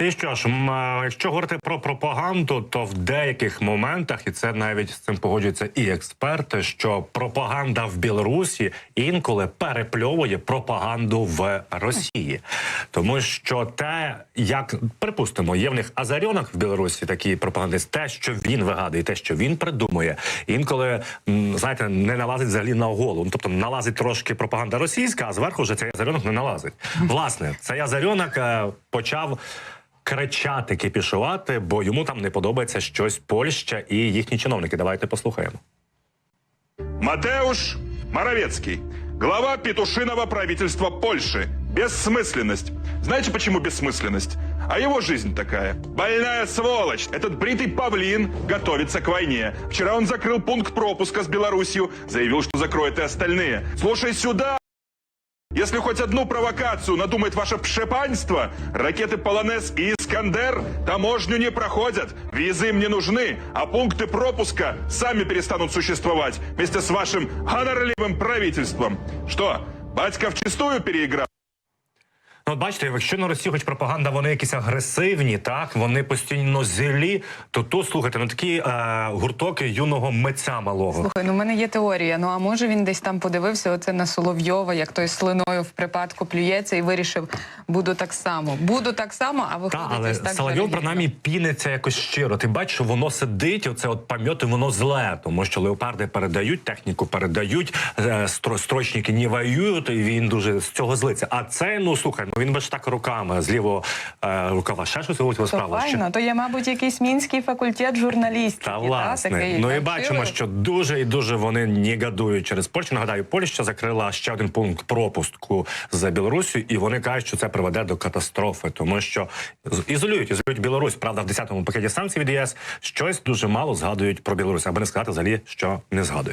І що ж, якщо говорити про пропаганду, то в деяких моментах, і це навіть з цим погоджуються і експерти, що пропаганда в Білорусі інколи перепльовує пропаганду в Росії, тому що те, як припустимо, є в них азарьонок в Білорусі, такі пропагандист, те, що він вигадує, те, що він придумує, інколи знаєте, не налазить взагалі на голову. Ну, тобто налазить трошки пропаганда російська, а зверху вже цей азарьонок не налазить. Власне, цей азарьонок е, почав кричати, кипішувати, бо йому там не подобається щось Польща і їхні чиновники. Давайте послухаємо. Матеуш Моровецкий, глава петушиного правительства Польши. Бессмысленность. Знаете, почему бессмысленность? А его жизнь такая. Больная сволочь. Этот бритый павлин готовится к войне. Вчера он закрыл пункт пропуска с Белоруссию, заявил, что закроет и остальные. Слушай сюда, Если хоть одну провокацию надумает ваше пшепанство, ракеты «Полонез» и «Искандер» таможню не проходят, визы им не нужны, а пункты пропуска сами перестанут существовать вместе с вашим гонорливым правительством. Что, батька вчистую переиграл? Ну, от бачите, якщо на Росії хоч пропаганда, вони якісь агресивні, так вони постійно злі, то тут слухайте, ну такі е, гуртоки юного митця малого. Слухай, ну в мене є теорія. Ну а може він десь там подивився оце на Соловйова, як той слиною в припадку плюється і вирішив, буду так само. Буду так само, а виходить Та, але ось так Соловйов принаймні піниться якось щиро. Ти бачиш, що воно сидить, оце от пам'яти, воно зле, тому що леопарди передають техніку, передають е, стро- строчники не воюють, і він дуже з цього злиться. А це, ну слухай, ну він ж так руками з лівого е, рукава ще щось робить справа. файно, то є, мабуть, якийсь мінський факультет журналістів. Та власне, такий, ну і бачимо, що дуже і дуже вони негодують через Польщу. Нагадаю, Польща закрила ще один пункт пропуску за Білорусю, і вони кажуть, що це приведе до катастрофи, тому що ізолюють, ізолюють Білорусь. Правда, в 10-му пакеті санкцій від ЄС щось дуже мало згадують про Білорусь, аби не сказати взагалі, що не згадують.